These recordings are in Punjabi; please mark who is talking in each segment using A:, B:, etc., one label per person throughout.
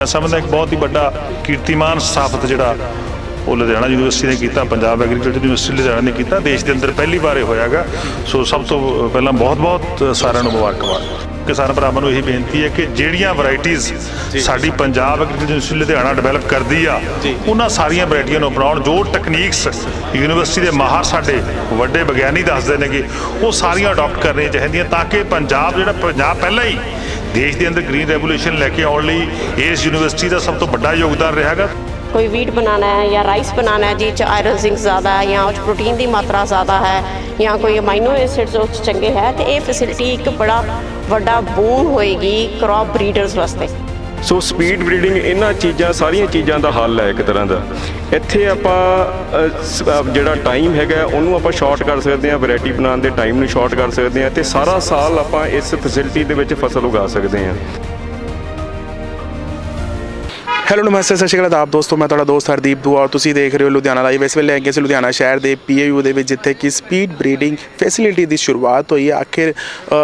A: ਸਮਝਦਾ ਇੱਕ ਬਹੁਤ ਹੀ ਵੱਡਾ ਕੀਰਤੀਮਾਨ ਸਥਾਪਿਤ ਜਿਹੜਾ ਉਹ ਲੁਧਿਆਣਾ ਯੂਨੀਵਰਸਿਟੀ ਨੇ ਕੀਤਾ ਪੰਜਾਬ ਐਗਰੀਕਲਚਰ ਯੂਨੀਵਰਸਿਟੀ ਲੁਧਿਆਣਾ ਨੇ ਕੀਤਾ ਦੇਸ਼ ਦੇ ਅੰਦਰ ਪਹਿਲੀ ਵਾਰ ਇਹ ਹੋਇਆਗਾ। ਸੋ ਸਭ ਤੋਂ ਪਹਿਲਾਂ ਬਹੁਤ-ਬਹੁਤ ਸਾਰਿਆਂ ਨੂੰ ਮੁਬਾਰਕਬਾਦ। ਕਿਸਾਨ ਭਰਾਵਾਂ ਨੂੰ ਇਹੀ ਬੇਨਤੀ ਹੈ ਕਿ ਜਿਹੜੀਆਂ ਵੈਰਾਈਟੀਆਂ ਸਾਡੀ Punjab agriculture university Ludhiana develop ਕਰਦੀ ਆ ਉਹਨਾਂ ਸਾਰੀਆਂ ਵੈਰਾਈਟੀਆਂ ਨੂੰ ਅਪਣਾਉਣ ਜੋ ਟੈਕਨੀਕਸ ਯੂਨੀਵਰਸਿਟੀ ਦੇ ਮਾਹਰ ਸਾਡੇ ਵੱਡੇ ਵਿਗਿਆਨੀ ਦੱਸਦੇ ਨੇ ਕਿ ਉਹ ਸਾਰੀਆਂ ਅਡਾਪਟ ਕਰਨੀਆਂ ਚਾਹੀਦੀਆਂ ਤਾਂ ਕਿ ਪੰਜਾਬ ਜਿਹੜਾ ਪੰਜਾਬ ਪਹਿਲਾਂ ਹੀ ਦੇਸ਼ ਦੇ ਅੰਦਰ ਗ੍ਰੀਨ ਰੈਵੋਲੂਸ਼ਨ ਲੈ ਕੇ ਆਉਣ ਲਈ ਇਸ ਯੂਨੀਵਰਸਿਟੀ ਦਾ ਸਭ ਤੋਂ ਵੱਡਾ ਯੋਗਦਾਨ ਰਿਹਾਗਾ
B: ਕੋਈ ਵੀਟ ਬਣਾਉਣਾ ਹੈ ਜਾਂ ਰਾਈਸ ਬਣਾਉਣਾ ਹੈ ਜਿਹ ਚ ਆਇਰਨ ਜ਼ਿੰਕ ਜ਼ਿਆਦਾ ਹੈ ਜਾਂ ਉਹ 'ਚ ਪ੍ਰੋਟੀਨ ਦੀ ਮਾਤਰਾ ਜ਼ਿਆਦਾ ਹੈ ਜਾਂ ਕੋਈ ਅਮਾਈਨੋ ਐਸਿਡਸ ਉਹ ਚੰਗੇ ਹੈ, ਤੇ ਇਹ ਫੈਸਿਲਿਟੀ ਇੱਕ ਬੜਾ ਵੱਡਾ ਬੂਨ ਹੋਏਗੀ ਕ੍ਰੌਪ ਬਰੀਡਰਸ ਵਾਸਤੇ।
C: ਸੋ ਸਪੀਡ ਬਰੀਡਿੰਗ ਇਹਨਾਂ ਚੀਜ਼ਾਂ, ਸਾਰੀਆਂ ਚੀਜ਼ਾਂ ਦਾ ਹੱਲ ਹੈ ਇੱਕ ਤਰ੍ਹਾਂ ਦਾ। ਇੱਥੇ ਆਪਾਂ ਜਿਹੜਾ ਟਾਈਮ ਹੈਗਾ, ਉਹਨੂੰ ਆਪਾਂ ਸ਼ਾਰਟ ਕਰ ਸਕਦੇ ਹਾਂ ਵੈਰਾਈਟੀ ਬਣਾਉਣ ਦੇ ਟਾਈਮ ਨੂੰ ਸ਼ਾਰਟ ਕਰ ਸਕਦੇ ਹਾਂ, ਤੇ ਸਾਰਾ ਸਾਲ ਆਪਾਂ ਇਸ ਫੈਸਿਲਿਟੀ ਦੇ ਵਿੱਚ ਫਸਲ ਉਗਾ ਸਕਦੇ ਹਾਂ।
D: ਹੈਲੋ ਨਮਸਤੇ ਸਤਿ ਸ਼੍ਰੀ ਅਕਾਲ ਆਦਾਬ ਦੋਸਤੋ ਮੈਂ ਤੁਹਾਡਾ ਦੋਸਤ ਹਰਦੀਪ ਦੂਆ ਔਰ ਤੁਸੀਂ ਦੇਖ ਰਹੇ ਹੋ ਲੁਧਿਆਣਾ ਲਾਈਵ ਇਸ ਵੇਲੇ ਹੈਗੇ ਸੀ ਲੁਧਿਆਣਾ ਸ਼ਹਿਰ ਦੇ ਪੀਏਯੂ ਦੇ ਵਿੱਚ ਜਿੱਥੇ ਕਿ ਸਪੀਡ ਬਰੀਡਿੰਗ ਫੈਸਿਲਿਟੀ ਦੀ ਸ਼ੁਰੂਆਤ ਹੋਈ ਹੈ। ਆਖਿਰ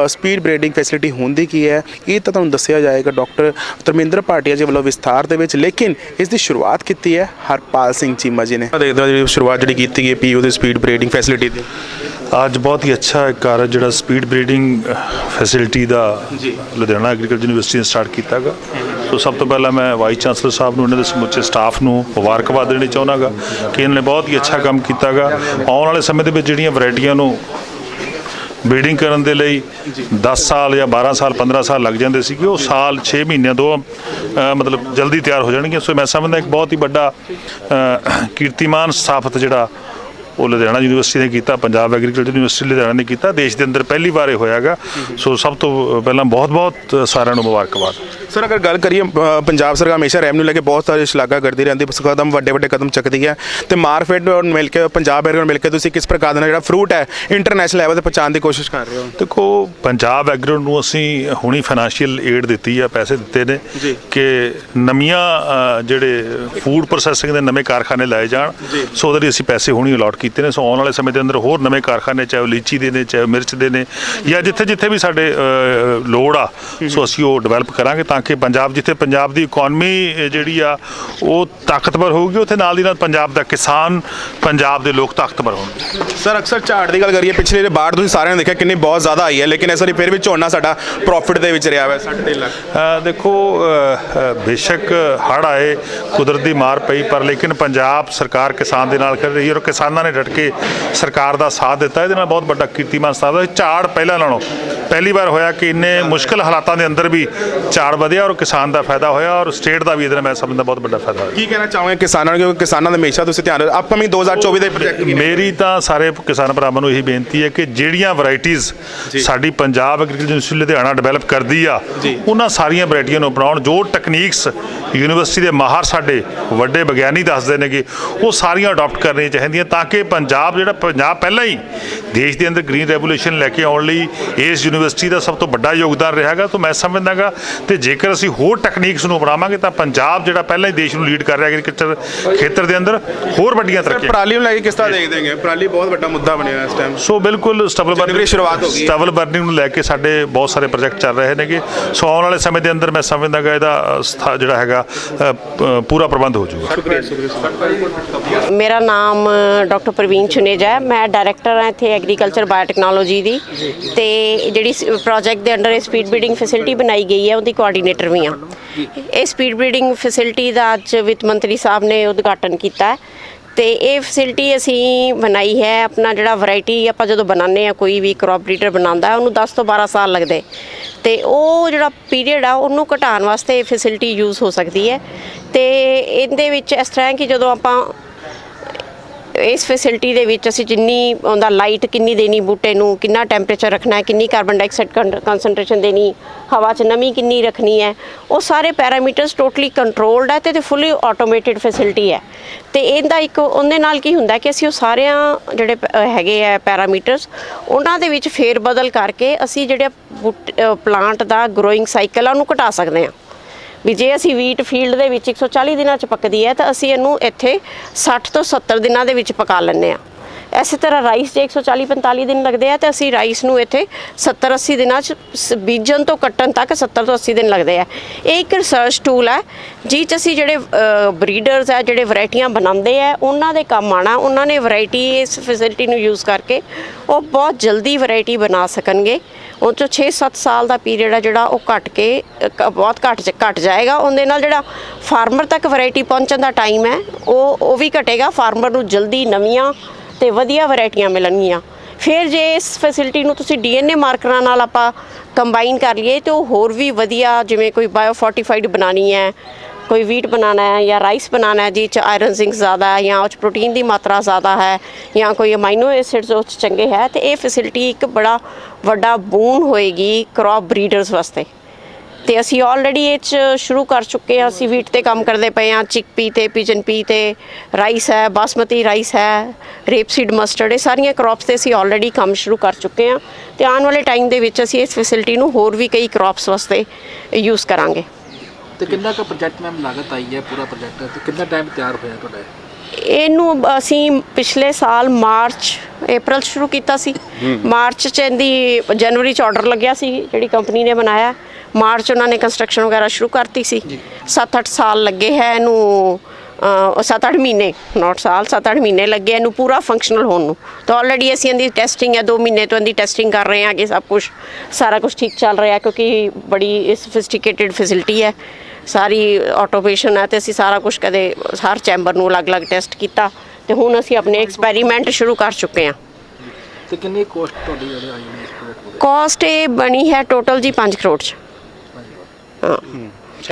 D: ਸਪੀਡ ਬਰੀਡਿੰਗ ਫੈਸਿਲਿਟੀ ਹੁੰਦੀ ਕੀ ਹੈ? ਇਹ ਤਾਂ ਤੁਹਾਨੂੰ ਦੱਸਿਆ ਜਾਏਗਾ ਡਾਕਟਰ ਧਰਮਿੰਦਰ ਭਾਟੀਆ ਜੀ ਵੱਲੋਂ ਵਿਸਥਾਰ ਦੇ ਵਿੱਚ ਲੇਕਿਨ ਇਸ ਦੀ ਸ਼ੁਰੂਆਤ ਕੀਤੀ ਹੈ ਹਰਪਾਲ ਸਿੰਘ ਚੀਮਾ ਜੀ ਨੇ। ਦੇਖਦੇ ਹੋ ਜਿਹੜੀ ਸ਼ੁਰੂਆਤ ਜਿਹੜੀ ਕੀਤੀ ਗਈ ਪੀਯੂ ਦੀ ਸਪੀਡ ਬਰੀਡਿੰਗ ਫੈਸਿਲਿਟੀ ਦੀ।
A: ਅੱਜ ਬਹੁਤ ਹੀ ਅੱਛਾ ਇੱਕ ਕਾਰਜ ਜਿਹੜਾ ਸਪੀਡ ਬਰੀਡਿੰਗ ਫੈਸਿਲਿਟੀ ਦਾ ਲੁਧਿਆਣਾ ਐਗਰੀਕਲਚਰ ਯੂਨੀਵਰਸਿਟੀ ਨੇ ਸਟਾਰਟ ਕੀਤਾਗਾ ਸੋ ਸਭ ਤੋਂ ਪਹਿਲਾਂ ਮੈਂ ਵਾਈਸ ਚਾਂਸਲਰ ਸਾਹਿਬ ਨੂੰ, ਇਹਨਾਂ ਦੇ ਸਮੁੱਚੇ ਸਟਾਫ ਨੂੰ ਮੁਬਾਰਕਬਾਦ ਦੇਣੀ ਚਾਹੁੰਦਾਗਾ। ਕਿ ਇਹਨਾਂ ਨੇ ਬਹੁਤ ਹੀ ਅੱਛਾ ਕੰਮ ਕੀਤਾਗਾ। ਆਉਣ ਵਾਲੇ ਸਮੇਂ ਦੇ ਵਿੱਚ ਜਿਹੜੀਆਂ ਵੈਰਾਈਟੀਆਂ ਨੂੰ ਬੀਡਿੰਗ ਕਰਨ ਦੇ ਲਈ 10 ਸਾਲ ਜਾਂ 12 ਸਾਲ 15 ਸਾਲ ਲੱਗ ਜਾਂਦੇ ਸੀਗੇ, ਉਹ ਸਾਲ 6 ਮਹੀਨਿਆਂ ਦੋ ਮਤਲਬ ਜਲਦੀ ਤਿਆਰ ਹੋ ਜਾਣਗੀਆਂ। ਸੋ ਮੈਂ ਸਮਝਦਾ ਇੱਕ ਬਹੁਤ ਹੀ ਵੱਡਾ ਕੀਰਤੀਮਾਨ ਸਥਾਪਿਤ ਜਿਹੜਾ ਉਹ ਲੁਧਿਆਣਾ ਯੂਨੀਵਰਸਿਟੀ ਨੇ ਕੀਤਾ ਪੰਜਾਬ ਐਗਰੀਕਲਚਰ ਯੂਨੀਵਰਸਿਟੀ ਲੁਧਿਆਣਾ ਨੇ ਕੀਤਾ ਦੇਸ਼ ਦੇ ਅੰਦਰ ਪਹਿਲੀ ਵਾਰ ਇਹ ਹੋਇਆਗਾ। ਸੋ ਸਭ ਤੋਂ ਪਹਿਲਾਂ ਬਹੁਤ-ਬਹੁਤ ਸਾਰਿਆਂ ਨੂੰ ਮੁਬਾਰਕਬਾਦ।
D: ਸਰ ਅਗਰ ਗੱਲ ਕਰੀਏ ਪੰਜਾਬ ਸਰਕਾਰ ਹਮੇਸ਼ਾ ਰੈਵਨਿਊ ਲੈ ਕੇ ਬਹੁਤ ਸਾਰੇ ਸ਼ਲਾਘਾ ਕਰਦੀ ਰਹਿੰਦੀ ਹੈ ਕਦਮ ਵੱਡੇ ਵੱਡੇ ਕਦਮ ਚੱਕਦੀ ਹੈ ਤੇ ਮਾਰਫੈਟ ਮਿਲ ਕੇ ਪੰਜਾਬ ਐਗਰ ਮਿਲ ਕੇ ਤੁਸੀਂ ਕਿਸ ਪ੍ਰਕਾਰ ਦਾ ਜਿਹੜਾ ਫਰੂਟ ਹੈ ਇੰਟਰਨੈਸ਼ਨਲ ਲੈਵਲ ਤੇ ਪਹੁੰਚਾਉਣ ਦੀ ਕੋਸ਼ਿਸ਼ ਕਰ ਰਹੇ ਹੋ?
A: ਦੇਖੋ ਪੰਜਾਬ ਐਗਰੋ ਨੂੰ ਅਸੀਂ ਹੁਣੀ ਫਾਈਨੈਂਸ਼ੀਅਲ ਏਡ ਦਿੱਤੀ ਆ ਪੈਸੇ ਦਿੱਤੇ ਨੇ ਕਿ ਨਵੀਆਂ ਜਿਹੜੇ ਫੂਡ ਪ੍ਰੋਸੈਸਿੰਗ ਦੇ ਨਵੇਂ ਕਾਰਖਾਨੇ ਲਾਏ ਜਾਣ। ਸੋ ਉਹਦੇ ਲਈ ਅਸੀਂ ਪੈਸੇ ਹੁਣੀ ਅਲਾਟ ਕੀਤੇ ਨੇ ਸੋ ਆਉਣ ਵਾਲੇ ਸਮੇਂ ਦੇ ਅੰਦਰ ਹੋਰ ਨਵੇਂ ਕਾਰਖਾਨੇ ਚਾਹੇ ਲੀਚੀ ਦੇ ਨੇ ਚਾਹੇ ਮਿਰਚ ਦੇ ਨੇ ਜਾਂ ਜਿੱਥੇ ਜਿੱਥੇ ਵੀ ਸਾਡੇ ਲੋੜ ਆ ਸੋ ਅਸੀਂ ਉਹ ਡਿਵੈਲਪ ਕਰਾਂਗੇ ਤਾਂ ਕਿ ਪੰਜਾਬ ਜਿੱਥੇ ਪੰਜਾਬ ਦੀ ਇਕਨੋਮੀ ਜਿਹੜੀ ਆ ਉਹ ਤਾਕਤਵਰ ਹੋਊਗੀ ਉੱਥੇ ਨਾਲ ਦੀ ਨਾਲ ਪੰਜਾਬ ਦਾ ਕਿਸਾਨ ਪੰਜਾਬ ਦੇ ਲੋਕ ਤਾਕਤਵਰ ਹੋਣਗੇ।
D: ਸਰ ਅਕਸਰ ਝਾੜ ਦੀ ਗੱਲ ਕਰੀਏ ਪਿਛਲੇ ਦੇ ਬਾੜ ਤੁਸੀਂ ਸਾਰਿਆਂ ਨੇ ਦੇਖਿਆ ਕਿੰਨੀ ਬਹੁਤ ਜ਼ਿਆਦਾ ਆਈ ਹੈ ਲੇਕਿਨ ਇਸ ਵਾਰੀ ਫਿਰ ਵੀ ਝੋਨਾ ਸਾਡਾ ਪ੍ਰੋਫਿਟ ਦੇ ਵਿੱਚ ਰਿਹਾ ਹੈ 3.5 ਲੱਖ।
A: ਦੇਖੋ ਬੇਸ਼ੱਕ ਹੜ ਆਏ ਕੁਦਰਤ ਮਾਰ ਪਈ ਪਰ ਲੇਕਿਨ ਪੰਜਾਬ ਸਰਕਾਰ ਕਿਸਾਨ ਦੇ ਨਾਲ ਖੜੀ ਰਹੀ ਔਰ ਕਿਸਾਨਾਂ ਨੇ ਡਟ ਕੇ ਸਰਕਾਰ ਦਾ ਸਾਥ ਦਿੱਤਾ। ਇਹਦੇ ਨਾਲ ਬਹੁਤ ਵੱਡਾ ਕੀਰਤੀਮਾਨ ਸਥਾਪਿਤ ਹੋਇਆ ਝਾੜ ਪਹਿਲਾਂ ਨਾਲੋਂ ਪਹਿਲੀ ਵਾਰ ਹੋਇਆ ਕਿ ਇੰਨੇ ਮੁਸ਼ਕਲ ਹਾਲਾਤਾਂ ਦੇ ਅੰਦਰ ਵੀ ਝਾੜ ਵਧਿਆ ਔਰ ਕਿਸਾਨ ਦਾ ਫਾਇਦਾ ਹੋਇਆ ਔਰ ਸਟੇਟ ਦਾ ਵੀ ਇਹਦੇ ਨਾਲ ਮੈਂ ਸਮਝਦਾ ਬਹੁਤ ਵੱਡਾ ਫਾਇਦਾ ਹੋਇਆ।
D: ਕੀ ਕਹਿਣਾ ਚਾਹੋਗੇ ਕਿਸਾਨਾਂ ਨੂੰ? ਕਿਉਂਕਿ ਕਿਸਾਨਾਂ ਦਾ ਹਮੇਸ਼ਾ ਤੁਸੀਂ ਧਿਆਨ ਰੱਖੋ। ਅਪਕਮਿੰਗ 2024 ਦੇ ਪ੍ਰੋਜੈਕਟ
A: ਮੇਰੀ ਤਾਂ ਸਾਰੇ ਕਿਸਾਨ ਭਰਾਵਾਂ ਨੂੰ ਇਹੀ ਬੇਨਤੀ ਹੈ ਕਿ ਜਿਹੜੀਆਂ ਵੈਰਾਈਟੀਆਂ ਸਾਡੀ Punjab agriculture university Ludhiana develop ਕਰਦੀ ਆ ਉਹਨਾਂ ਸਾਰੀਆਂ ਵੈਰਾਈਟੀਆਂ ਨੂੰ ਅਪਣਾਉਣ। ਜੋ ਟੈਕਨੀਕਸ ਯੂਨੀਵਰਸਿਟੀ ਦੇ ਮਾਹਰ ਸਾਡੇ ਵੱਡੇ ਵਿਗਿਆਨੀ ਦੱਸਦੇ ਨੇ ਕਿ ਉਹ ਸਾਰੀਆਂ ਅਡਾਪਟ ਕਰਨੀਆਂ ਚਾਹੀਦੀਆਂ ਤਾਂ ਕਿ ਪੰਜਾਬ ਜਿਹੜਾ ਪੰਜਾਬ ਪਹਿਲਾਂ ਹੀ ਦੇਸ਼ ਦੇ ਅੰਦਰ ਗ੍ਰੀਨ ਰੈਵੋਲੂਸ਼ਨ ਲੈ ਕੇ ਆਉਣ ਲਈ ਇਸ ਯੂਨੀਵਰਸਿਟੀ ਦਾ ਸਭ ਤੋਂ ਵੱਡਾ ਯੋਗਦਾਨ ਰਿਹਾਗਾ ਤਾਂ ਮੈਂ ਸਮਝਦਾਗਾ। ਤੇ ਜੇਕਰ ਅਸੀਂ ਹੋਰ ਟੈਕਨੀਕਸ ਨੂੰ ਅਪਣਾਵਾਂਗੇ ਤਾਂ ਪੰਜਾਬ ਜਿਹੜਾ ਪਹਿਲਾਂ ਹੀ ਦੇਸ਼ ਨੂੰ ਲੀਡ ਕਰ ਰਿਹਾ ਐਗਰੀਕਲਚਰ ਖੇਤਰ ਦੇ ਅੰਦਰ ਹੋਰ ਵੱਡੀਆਂ ਤਰੱਕੀਆਂ।
D: ਪਰਾਲੀ ਨੂੰ ਲੈ ਕੇ ਕਿਸ ਤਰ੍ਹਾਂ ਦੇਖਦੇ ਹੈਗੇ? ਪਰਾਲੀ ਬਹੁਤ ਵੱਡਾ ਮੁੱਦਾ ਬਣਿਆ ਇਸ ਟਾਈਮ
A: ਸੋ ਬਿਲਕੁਲ ਸਟਬਲ ਬਰਨਿੰਗ
D: ਸ਼ੁਰੂਆਤ ਹੋ ਗਈ ਹੈ।
A: ਸਟਬਲ ਬਰਨਿੰਗ ਨੂੰ ਲੈ ਕੇ ਸਾਡੇ ਬਹੁਤ ਸਾਰੇ ਪ੍ਰੋਜੈਕਟ ਚੱਲ ਰਹੇ ਨੇਗੇ। ਸੋ ਆਉਣ ਵਾਲੇ ਸਮੇਂ ਦੇ ਅੰਦਰ ਮੈਂ ਸਮਝਦਾਗਾ ਇਹਦਾ ਜਿਹੜਾ ਹੈਗਾ ਪੂਰਾ ਪ੍ਰਬੰਧ ਹੋ ਜਾਊਗਾ।
B: ਮੇਰਾ ਨਾਮ ਡਾਕਟਰ ਪ੍ਰਵੀਨ ਚੁਨੇਜਾ ਮੈਂ ਡਾਇਰੈਕਟਰ ਹਾਂ ਇੱਥੇ ਐਗਰੀਕਲਚਰ ਬਾਇਓਟੈਕਨੋਲੋਜੀ ਦੀ। ਤੇ ਜਿਹੜੀ ਪ੍ਰੋਜੈਕਟ ਦੇ ਅੰਡਰ ਇਹ ਸਪੀਡ ਬਰੀਡਿੰਗ ਫੈਸਿਲਿਟੀ ਬਣਾਈ ਗਈ ਹੈ ਉਹਦੀ ਕੋਆਰਡੀਨੇਟਰ ਵੀ ਹਾਂ। ਇਹ ਸਪੀਡ ਬਰੀਡਿੰਗ ਫੈਸਿਲਿਟੀ ਦਾ ਅੱਜ ਵਿੱਤ ਮੰਤਰੀ ਸਾਹਿਬ ਨੇ ਉਦਘਾਟਨ ਕੀਤਾ। ਹੈ ਤੇ ਇਹ ਫੈਸਿਲਿਟੀ ਅਸੀਂ ਬਣਾਈ ਹੈ ਆਪਣਾ ਜਿਹੜਾ ਵੈਰਾਈਟੀ ਆਪਾਂ ਜਦੋਂ ਬਣਾਉਂਦੇ ਆ ਕੋਈ ਵੀ ਕ੍ਰੌਪ ਬਰੀਡਰ ਬਣਾਉਂਦਾ ਉਹਨੂੰ 10 ਤੋਂ 12 ਸਾਲ ਲੱਗਦੇ। ਤੇ ਉਹ ਜਿਹੜਾ ਪੀਰੀਅਡ ਆ ਉਹਨੂੰ ਘਟਾਉਣ ਵਾਸਤੇ ਇਹ ਫੈਸਿਲਿਟੀ ਯੂਜ਼ ਹੋ ਸਕਦੀ ਹੈ। ਤੇ ਇਹਦੇ ਵਿੱਚ ਇਸ ਤਰ੍ਹਾਂ ਕਿ ਜਦੋਂ ਆਪਾਂ ਇਸ ਫੈਸਿਲਿਟੀ ਦੇ ਵਿੱਚ ਅਸੀਂ ਜਿੰਨੀ ਉਹਦਾ ਲਾਈਟ ਕਿੰਨੀ ਦੇਣੀ ਬੂਟੇ ਨੂੰ, ਕਿੰਨਾ ਟੈਂਪਰੇਚਰ ਰੱਖਣਾ ਹੈ, ਕਿੰਨੀ ਕਾਰਬਨ ਡਾਈਆਕਸਾਈਡ ਕਨਸੈਂਟ੍ਰੇਸ਼ਨ ਦੇਣੀ, ਹਵਾ 'ਚ ਨਮੀ ਕਿੰਨੀ ਰੱਖਣੀ ਹੈ, ਉਹ ਸਾਰੇ ਪੈਰਾਮੀਟਰਸ ਟੋਟਲੀ ਕੰਟਰੋਲਡ ਹੈ ਤੇ ਫੁੱਲੀ ਆਟੋਮੇਟਿਡ ਫੈਸਿਲਿਟੀ ਹੈ। ਤੇ ਇਹਦਾ ਇੱਕ ਉਹਦੇ ਨਾਲ ਕੀ ਹੁੰਦਾ ਕਿ ਅਸੀਂ ਉਹ ਸਾਰਿਆਂ ਜਿਹੜੇ ਪ- ਹੈਗੇ ਆ ਪੈਰਾਮੀਟਰਸ ਉਹਨਾਂ ਦੇ ਵਿੱਚ ਫੇਰ ਬਦਲ ਕਰਕੇ ਅਸੀਂ ਜਿਹੜੇ ਪਲਾਂਟ ਦਾ ਗਰੋਇੰਗ ਸਾਈਕਲ ਆ ਉਹਨੂੰ ਘਟਾ ਸਕਦੇ ਹਾਂ। ਵੀ ਜੇ ਅਸੀਂ ਵੀਟ ਫੀਲਡ ਦੇ ਵਿੱਚ 140 ਦਿਨਾਂ ਚ ਪੱਕਦੀ ਹੈ, ਤਾਂ ਅਸੀਂ ਇਹਨੂੰ ਇੱਥੇ 60 ਤੋਂ 70 ਦਿਨਾਂ ਦੇ ਵਿੱਚ ਪਕਾ ਲੈਂਦੇ ਆ ਇਸੇ ਤਰ੍ਹਾਂ ਰਾਈਸ ਦੇ 140 45 ਦਿਨ ਲੱਗਦੇ ਆ ਤੇ ਅਸੀਂ ਰਾਈਸ ਨੂੰ ਇੱਥੇ 70 80 ਦਿਨਾਂ ਚ ਸ- ਬੀਜਣ ਤੋਂ ਕੱਟਣ ਤੱਕ 70 ਤੋਂ 80 ਦਿਨ ਲੱਗਦੇ ਆ। ਇਹ ਇੱਕ ਰਿਸਰਚ ਟੂਲ ਹੈ ਜਿਹ 'ਚ ਅਸੀਂ ਜਿਹੜੇ ਬਰੀਡਰਸ ਆ ਜਿਹੜੇ ਵੈਰਾਈਟੀਆਂ ਬਣਾਉਂਦੇ ਆ ਉਹਨਾਂ ਦੇ ਕੰਮ ਆਣਾ ਉਹਨਾਂ ਨੇ ਵੈਰਾਈਟੀ ਇਸ ਫੈਸਿਲਿਟੀ ਨੂੰ ਯੂਜ਼ ਕਰਕੇ ਉਹ ਬਹੁਤ ਜਲਦੀ ਵੈਰਾਈਟੀ ਬਣਾ ਸਕਣਗੇ। ਉਹ 'ਚੋਂ 6-7 ਸਾਲ ਦਾ ਪੀਰੀਅਡ ਆ ਜਿਹੜਾ ਉਹ ਘਟ ਕੇ ਅ, ਬਹੁਤ ਘਟ ਜ- ਘਟ ਜਾਏਗਾ। ਉਹਦੇ ਨਾਲ ਜਿਹੜਾ ਫਾਰਮਰ ਤੱਕ ਵੈਰਾਈਟੀ ਪਹੁੰਚਣ ਦਾ ਟਾਈਮ ਹੈ ਉਹ ਉਹ ਵੀ ਘਟੇਗਾ। ਫਾਰਮਰ ਨੂੰ ਜਲਦੀ ਨਵੀਆਂ ਤੇ ਵਧੀਆ ਵੈਰਾਈਟੀਆਂ ਮਿਲਣਗੀਆਂ। ਫਿਰ ਜੇ ਇਸ ਫੈਸਿਲਿਟੀ ਨੂੰ ਤੁਸੀਂ ਡੀਐਨਏ ਮਾਰਕਰਾਂ ਨਾਲ ਆਪਾਂ ਕੰਬਾਈਨ ਕਰ ਲਈਏ, ਤੇ ਉਹ ਹੋਰ ਵੀ ਵਧੀਆ ਜਿਵੇਂ ਕੋਈ ਬਾਇਓ ਫੋਰਟੀਫਾਈਡ ਬਣਾਣੀ ਹੈ, ਕੋਈ ਵੀਟ ਬਣਾਉਣਾ ਹੈ ਜਾਂ ਰਾਈਸ ਬਣਾਉਣਾ ਹੈ ਜਿਹ ਚ ਆਇਰਨ ਜ਼ਿੰਕ ਜ਼ਿਆਦਾ ਹੈ ਜਾਂ ਉਹ 'ਚ ਪ੍ਰੋਟੀਨ ਦੀ ਮਾਤਰਾ ਜ਼ਿਆਦਾ ਹੈ ਜਾਂ ਕੋਈ ਅਮਾਈਨੋ ਐਸਿਡਸ ਉਹ 'ਚ ਚੰਗੇ ਹੈ, ਤੇ ਇਹ ਫੈਸਿਲਿਟੀ ਇੱਕ ਬੜਾ ਵੱਡਾ ਬੂਨ ਹੋਏਗੀ ਕ੍ਰੌਪ ਬਰੀਡਰਸ ਵਾਸਤੇ। ਤੇ ਅਸੀਂ ਆਲਰੇਡੀ ਇਹ 'ਚ ਸ਼ੁਰੂ ਕਰ ਚੁੱਕੇ ਹਾਂ। ਅਸੀਂ ਵੀਟ ਤੇ ਕੰਮ ਕਰਦੇ ਪਏ ਹਾਂ। ਚਿਕਪੀ ਤੇ ਪਿਜਨ ਪੀ ਤੇ ਰਾਈਸ ਹੈ ਬਾਸਮਤੀ ਰਾਈਸ ਹੈ ਰੇਪਸੀਡ ਮਸਟਰਡ ਇਹ ਸਾਰੀਆਂ ਕ੍ਰੌਪਸ ਤੇ ਅਸੀਂ ਆਲਰੇਡੀ ਕੰਮ ਸ਼ੁਰੂ ਕਰ ਚੁੱਕੇ ਹਾਂ। ਤੇ ਆਉਣ ਵਾਲੇ ਟਾਈਮ ਦੇ ਵਿੱਚ ਅਸੀਂ ਇਸ ਫੈਸਿਲਿਟੀ ਨੂੰ ਹੋਰ ਵੀ ਕਈ ਕ੍ਰੌਪਸ ਵਾਸਤੇ ਯੂਜ਼ ਕਰਾਂਗੇ।
E: ਤੇ ਕਿੰਨਾ ਕੁ ਪ੍ਰੋਜੈਕਟ ਮੈਮ ਲਾਗਤ ਆਈ ਹੈ ਪੂਰਾ ਪ੍ਰੋਜੈਕਟ ਤੇ ਕਿੰਨਾ ਟਾਈਮ ਤਿਆਰ ਹੋਇਆ ਤੁਹਾਡਾ? ਇਹ?
B: ਇਹਨੂੰ ਅਸੀਂ ਪਿਛਲੇ ਸਾਲ ਮਾਰਚ ਅਪ੍ਰੈਲ 'ਚ ਸ਼ੁਰੂ ਕੀਤਾ ਸੀ। ਮਾਰਚ ਚ ਇਹਦੀ ਜਨਵਰੀ ਚ ਆਰਡਰ ਲੱਗਿਆ ਸੀ ਜਿਹੜੀ ਕੰਪਨੀ ਨੇ ਬਣਾਇਆ। ਮਾਰਚ ਉਹਨਾਂ ਨੇ ਕੰਸਟਰਕਸ਼ਨ ਵਗੈਰਾ ਸ਼ੁਰੂ ਕਰਤੀ ਸੀ। 7-8 ਸਾਲ ਲੱਗੇ ਹੈ ਇਹਨੂੰ 7-8 ਮਹੀਨੇ ਨਾਟ ਸਾਲ 7-8 ਮਹੀਨੇ ਲੱਗੇ ਇਹਨੂੰ ਪੂਰਾ ਫੰਕਸ਼ਨਲ ਹੋਣ ਨੂੰ। ਤਾਂ ਆਲਰੇਡੀ ਅਸੀਂ ਇਹਦੀ ਟੈਸਟਿੰਗ ਹੈ 2 ਮਹੀਨੇ ਤੋਂ ਇਹਦੀ ਟੈਸਟਿੰਗ ਕਰ ਰਹੇ ਹਾਂ ਕਿ ਸਭ ਕੁਝ ਸਾਰਾ ਕੁਝ ਠੀਕ ਚੱਲ ਰਿਹਾ ਕਿਉਂਕਿ ਬੜੀ ਸਫਿਸਟੀਕੇਟਿਡ ਫੈਸਿਲਿਟੀ ਹੈ। ਸਾਰੀ ਆਟੋਮੇਸ਼ਨ ਹੈ ਤੇ ਅਸੀਂ ਸਾਰਾ ਕੁਝ ਕਦੇ ਹਰ ਚੈਂਬਰ ਨੂੰ ਅਲੱਗ-ਅਲੱਗ ਟੈਸਟ ਕੀਤਾ ਤੇ ਹੁਣ ਅਸੀਂ ਆਪਣੇ ਐਕਸਪੈਰੀਮੈਂਟ ਸ਼ੁਰੂ ਕਰ ਚੁੱਕੇ ਹਾਂ।
E: ਤੇ ਕਿੰਨੀ ਕੋਸਟ ਤੁਹਾਡੀ ਆਈ ਹੈ ਇਸ ਪ੍ਰੋਜੈਕਟ ਦੀ?
B: ਕਾਸਟ ਇਹ ਬਣੀ ਹੈ ਟੋਟਲ ਜੀ 5 ਕਰੋੜ ਚ। ਹਾਂ।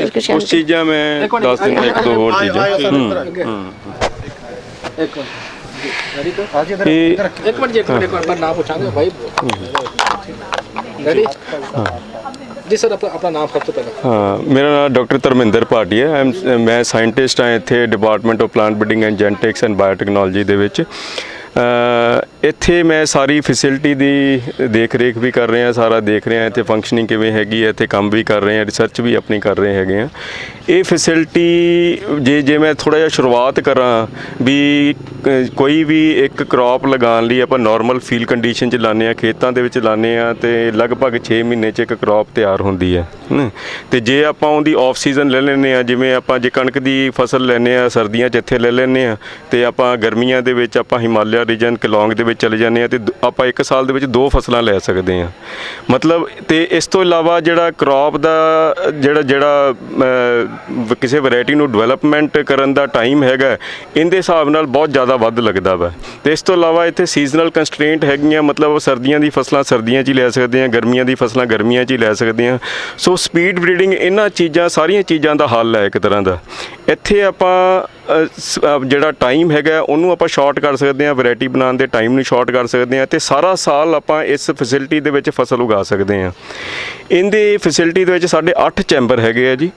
B: ਕੁਛ
C: ਕੁਝ ਚੀਜ਼ਾਂ ਮੈਂ ਦੱਸ ਦਿੰਦਾ ਇੱਕ ਦੋ ਹੋਰ ਚੀਜ਼ਾਂ।
E: ਇੱਕ ਮਿੰਟ ਰੈਡੀ ਤੋਂ
C: ਇਹ
E: ਇੱਕ ਮਿੰਟ ਜੀ ਇੱਕ ਮਿੰਟ ਇੱਕ ਮਿੰਟ ਮੈਂ ਨਾਮ ਪੁੱਛਾਂਗਾ ਭਾਈ ਰੈਡੀ ਜੀ ਸਰ ਆਪਣਾ ਆਪਣਾ ਨਾਮ ਸਭ ਤੋਂ ਪਹਿਲਾਂ।
C: ਹਾਂ ਮੇਰਾ ਨਾਮ ਡਾਕਟਰ ਧਰਮਿੰਦਰ ਭਾਟੀਆ ਹੈ। ਮੈਂ ਸਾਇੰਟਿਸਟ ਹਾਂ ਇੱਥੇ department of plant breeding and genetics and biotechnology ਦੇ ਵਿੱਚ। ਇੱਥੇ ਮੈਂ ਸਾਰੀ ਫੈਸਿਲਿਟੀ ਦੀ ਦੇਖ ਰੇਖ ਵੀ ਕਰ ਰਿਹਾ, ਸਾਰਾ ਦੇਖ ਰਿਹਾ, ਇੱਥੇ ਫੰਕਸ਼ਨਿੰਗ ਕਿਵੇਂ ਹੈਗੀ ਹੈ, ਇੱਥੇ ਕੰਮ ਵੀ ਕਰ ਰਹੇ ਹਾਂ ਰਿਸਰਚ ਵੀ ਆਪਣੀ ਕਰ ਰਹੇ ਹੈਗੇ ਆ ਇਹ ਫੈਸਿਲਿਟੀ ਜੇ ਜੇ ਮੈਂ ਥੋੜਾ ਜਿਹਾ ਸ਼ੁਰੂਆਤ ਕਰਾਂ ਵੀ ਕੋਈ ਵੀ ਇੱਕ ਕ੍ਰੌਪ ਲਗਾਉਣ ਲਈ ਆਪਾਂ ਨਾਰਮਲ ਫੀਲ ਕੰਡੀਸ਼ਨ 'ਚ ਲਾਉਂਦੇ ਆ ਖੇਤਾਂ ਦੇ ਵਿੱਚ ਲਾਉਂਦੇ ਆ ਤੇ ਲਗਭਗ 6 ਮਹੀਨੇ 'ਚ ਇੱਕ ਕ੍ਰੌਪ ਤਿਆਰ ਹੁੰਦੀ ਹੈ, ਹਨਾ। ਤੇ ਜੇ ਆਪਾਂ ਉਹਦੀ ਆਫ ਸੀਜ਼ਨ ਲੈ ਲੈਂਦੇ ਆ ਜਿਵੇਂ ਆਪਾਂ ਜੇ ਕਣਕ ਦੀ ਫਸਲ ਲੈਂਦੇ ਆ ਸਰਦੀਆਂ 'ਚ ਇੱਥੇ ਲੈ ਲੈਂਦੇ ਆ ਤੇ ਆਪਾਂ ਗਰਮੀਆਂ ਦੇ ਵਿੱਚ ਆਪਾਂ ਹਿਮਾਲਿਆ ਰੀਜਨ ਕਲੋਂਗ ਦੇ ਵਿੱਚ ਚਲੇ ਜਾਂਦੇ ਆ ਤੇ ਦ- ਆਪਾਂ ਇੱਕ ਸਾਲ ਦੇ ਵਿੱਚ ਦੋ ਫਸਲਾਂ ਲੈ ਸਕਦੇ ਆ ਮਤਲਬ ਤੇ ਇਸ ਤੋਂ ਇਲਾਵਾ ਜਿਹੜਾ ਕ੍ਰੌਪ ਦਾ ਜਿਹੜਾ ਜਿਹੜਾ ਅਹ, ਕਿਸੇ ਵੈਰਾਈਟੀ ਨੂੰ ਡਿਵੈਲਪਮੈਂਟ ਕਰਨ ਦਾ ਟਾਈਮ ਹੈਗਾ ਇਹਦੇ ਹਿਸਾਬ ਨਾਲ ਬਹੁਤ ਜ਼ਿਆਦਾ ਵੱਧ ਲੱਗਦਾ ਵਾ। ਤੇ ਇਸ ਤੋਂ ਇਲਾਵਾ ਇੱਥੇ ਸੀਜ਼ਨਲ ਕੰਸਟ੍ਰੇਂਟ ਹੈਗੀਆਂ ਮਤਲਬ ਉਹ ਸਰਦੀਆਂ ਦੀ ਫਸਲਾਂ ਸਰਦੀਆਂ 'ਚ ਹੀ ਲੈ ਸਕਦੇ ਆ ਗਰਮੀਆਂ ਦੀ ਫਸਲਾਂ ਗਰਮੀਆਂ 'ਚ ਹੀ ਲੈ ਸਕਦੇ ਆ ਸੋ ਸਪੀਡ ਬਰੀਡਿੰਗ ਇਹਨਾਂ ਚੀਜ਼ਾਂ ਸਾਰੀਆਂ ਚੀਜ਼ਾਂ ਦਾ ਹੱਲ ਹੈ ਇੱਕ ਤਰ੍ਹਾਂ ਦਾ। ਇੱਥੇ ਆਪਾਂ ਜਿਹੜਾ ਟਾਈਮ ਹੈਗਾ, ਉਹਨੂੰ ਆਪਾਂ ਸ਼ਾਰਟ ਕਰ ਸਕਦੇ ਹਾਂ ਵੈਰਾਈਟੀ ਬਣਾਉਣ ਦੇ ਟਾਈਮ ਨੂੰ ਸ਼ਾਰਟ ਕਰ ਸਕਦੇ ਹਾਂ ਤੇ ਸਾਰਾ ਸਾਲ ਆਪਾਂ ਇਸ ਫੈਸਿਲਿਟੀ ਦੇ ਵਿੱਚ ਫਸਲ ਉਗਾ ਸਕਦੇ ਹਾਂ। ਇਹਦੇ ਫੈਸਿਲਿਟੀ ਦੇ ਵਿੱਚ ਸਾਡੇ 8 ਚੈਂਬਰ ਹੈਗੇ ਆ ਜੀ।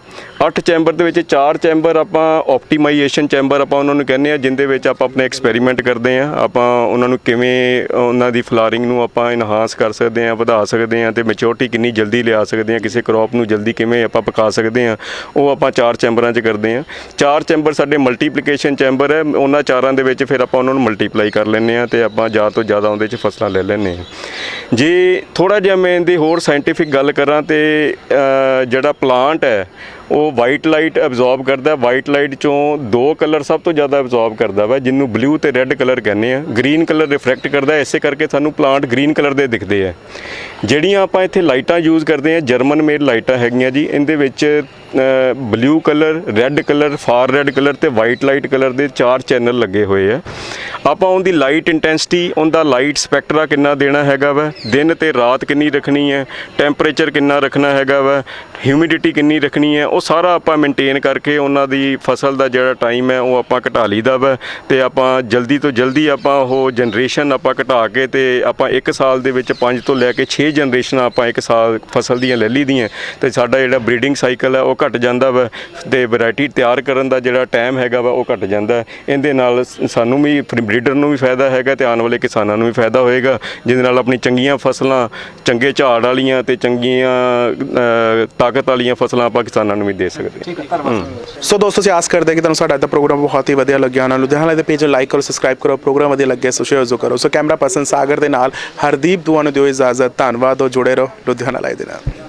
C: 8 ਚੈਂਬਰ ਦੇ ਵਿੱਚ 4 ਚੈਂਬਰ ਆਪਾਂ ਆਪਟੀਮਾਈਜੇਸ਼ਨ ਚੈਂਬਰ ਆਪਾਂ ਉਹਨਾਂ ਨੂੰ ਕਹਿੰਦੇ ਆ ਜਿੰਦੇ ਵਿੱਚ ਆਪਾਂ ਆਪਣੇ ਐਕਸਪੈਰੀਮੈਂਟ ਕਰਦੇ ਆ ਆਪਾਂ ਉਹਨਾਂ ਨੂੰ ਕਿਵੇਂ ਉਹਨਾਂ ਦੀ ਫਲਾਰਿੰਗ ਨੂੰ ਆਪਾਂ ਇਨਹਾਂਸ ਕਰ ਸਕਦੇ ਆ ਵਧਾ ਸਕਦੇ ਆ ਤੇ ਮੈਚੁਰਿਟੀ ਕਿੰਨੀ ਜਲਦੀ ਲਿਆ ਸਕਦੇ ਆ ਕਿਸੇ ਕ੍ਰੌਪ ਨੂੰ ਜਲਦੀ ਕਿਵੇਂ ਆਪਾਂ ਪਕਾ ਸਕਦੇ ਆ ਉਹ ਆਪਾਂ ਚਾਰ ਚੈਂਬਰਾਂ 'ਚ ਕਰਦੇ ਆ ਚਾਰ ਚੈਂਬਰ ਸਾਡੇ ਮਲਟੀਪਲੀਕੇਸ਼ਨ ਚੈਂਬਰ ਹੈ, ਉਹਨਾਂ ਚਾਰਾਂ ਦੇ ਵਿੱਚ ਫਿਰ ਆਪਾਂ ਉਹਨਾਂ ਨੂੰ ਮਲਟੀਪਲਾਈ ਕਰ ਲੈਂਦੇ ਆ ਤੇ ਆਪਾਂ ਜ਼ਿਆਦਾ ਤੋਂ ਜ਼ਿਆਦਾ ਉਹਦੇ 'ਚ ਫਸਲਾਂ ਲੈ ਲੈਂਦੇ ਆ ਜੇ ਥੋੜਾ ਜਿਹਾ ਮੈਂ ਇਹਦੀ ਹੋਰ ਸਾਇੰਟੀਫਿਕ ਗੱਲ ਕਰਾਂ ਤੇ ਜਿਹੜਾ ਪਲਾਂਟ ਹੈ ਉਹ ਵਾਈਟ ਲਾਈਟ ਅਬਜ਼ੌਰਬ ਕਰਦਾ ਵਾਈਟ ਲਾਈਟ ਚੋਂ ਦੋ ਕਲਰ ਸਭ ਤੋਂ ਜ਼ਿਆਦਾ ਅਬਜ਼ੌਰਬ ਕਰਦਾ ਵਾ ਜਿਹਨੂੰ ਬਲੂ ਤੇ ਰੈੱਡ ਕਲਰ ਕਹਿੰਦੇ ਆ। ਗ੍ਰੀਨ ਕਲਰ ਰਿਫਰੈਕਟ ਕਰਦਾ ਹੈ, ਇਸੇ ਕਰਕੇ ਸਾਨੂੰ ਪਲਾਂਟ ਗ੍ਰੀਨ ਕਲਰ ਦੇ ਦਿਖਦੇ ਆ। ਜਿਹੜੀਆਂ ਆਪਾਂ ਇੱਥੇ ਲਾਈਟਾਂ ਯੂਜ਼ ਕਰਦੇ ਆ ਜਰਮਨ ਮੇਡ ਲਾਈਟਾਂ ਹੈਗੀਆਂ ਜੀ ਇਹਦੇ ਵਿੱਚ blue colour red colour far red colour ਤੇ ਵਾਈਟ ਲਾਈਟ ਕਲਰ ਦੇ ਚਾਰ ਚੈਨਲ ਲੱਗੇ ਹੋਏ ਆ। ਆਪਾਂ ਉਹਦੀ ਲਾਈਟ ਇੰਟੈਂਸਿਟੀ ਉਹਦਾ ਲਾਈਟ ਸਪੈਕਟਰਾ ਕਿੰਨਾ ਦੇਣਾ ਹੈਗਾ ਵਾ? ਦਿਨ ਤੇ ਰਾਤ ਕਿੰਨੀ ਰੱਖਣੀ ਹੈ? ਟੈਂਪਰੇਚਰ ਕਿੰਨਾ ਰੱਖਣਾ ਹੈਗਾ ਵਾ? ਹਿਊਮਿਡਿਟੀ ਕਿੰਨੀ ਰੱਖਣੀ ਹੈ? ਉਹ ਸਾਰਾ ਆਪਾਂ ਮੇਨਟੇਨ ਕਰਕੇ ਉਹਨਾਂ ਦੀ ਫਸਲ ਦਾ ਜਿਹੜਾ ਟਾਈਮ ਹੈ, ਉਹ ਆਪਾਂ ਘਟਾ ਲਈਦਾ ਵਾ ਤੇ ਆਪਾਂ ਜਲਦੀ ਤੋਂ ਜਲਦੀ ਆਪਾਂ ਉਹ ਜਨਰੇਸ਼ਨ ਆਪਾਂ ਘਟਾ ਕੇ ਤੇ ਆਪਾਂ ਇੱਕ ਸਾਲ ਦੇ ਵਿੱਚ 5 ਤੋਂ ਲੈ ਕੇ 6 ਜਨਰੇਸ਼ਨਾਂ ਆਪਾਂ ਇੱਕ ਸਾਲ ਫਸਲ ਦੀਆਂ ਲੈ ਲਈਦੀਆਂ। ਤੇ ਸਾਡਾ ਜਿਹੜਾ ਬਰੀਡਿੰਗ ਸਾਈਕਲ ਹੈ, ਉਹ ਘਟ ਜਾਂਦਾ ਵਾ ਤੇ ਵੈਰਾਈਟੀ ਤਿਆਰ ਕਰਨ ਦਾ ਜਿਹੜਾ ਟਾਈਮ ਹੈਗਾ ਵਾ, ਉਹ ਘਟ ਜਾਂਦਾ। ਇਹਦੇ ਨਾਲ ਸਾਨੂੰ ਵੀ ਬਰੀਡਰ ਨੂੰ ਵੀ ਫਾਇਦਾ ਹੈਗਾ ਤੇ ਆਉਣ ਵਾਲੇ ਕਿਸਾਨਾਂ ਨੂੰ ਵੀ ਫਾਇਦਾ ਹੋਏਗਾ ਜਿਹਦੇ ਨਾਲ ਆਪਣੀ ਚੰਗੀਆਂ ਫਸਲਾਂ ਚੰਗੇ ਝਾੜ ਵਾਲੀਆਂ ਤੇ ਚੰਗੀਆਂ ਤਾਕਤ ਵਾਲੀਆਂ ਫਸਲਾਂ ਆਪਾਂ ਕਿਸਾਨਾਂ ਨੂੰ ਵੀ ਦੇ ਸਕਦੇ ਹਾਂ।
D: ਸੋ ਦੋਸਤੋ ਅਸੀਂ ਆਸ ਕਰਦੇ ਹਾਂ ਕਿ ਤੁਹਾਨੂੰ ਸਾਡਾ ਅੱਜ ਦਾ ਪ੍ਰੋਗਰਾਮ ਬਹੁਤ ਹੀ ਵਧੀਆ ਲੱਗਿਆ। ਨਾ ਲੁਧਿਆਣਾ ਦੇ ਪੇਜ ਨੂੰ ਲਾਈਕ ਕਰੋ ਸਬਸਕ੍ਰਾਈਬ ਕਰੋ ਪ੍ਰੋਗਰਾਮ ਵਧੀਆ ਲੱਗਿਆ ਸੋ ਸ਼ੇਅਰ ਜ਼ਰੂਰ ਕਰੋ। ਸੋ ਕੈਮਰਾ ਪਰਸਨ ਸਾਗਰ ਦੇ ਨਾਲ ਹਰਦੀਪ ਦੁਆ ਨੂੰ ਦਿਓ ਇਜਾਜ਼ਤ। ਧੰਨਵਾਦ ਹੋ ਜੁੜੇ ਰਹੋ ਲੁਧਿਆਣਾ ਲਾਈਵ ਦੇ ਨਾਲ।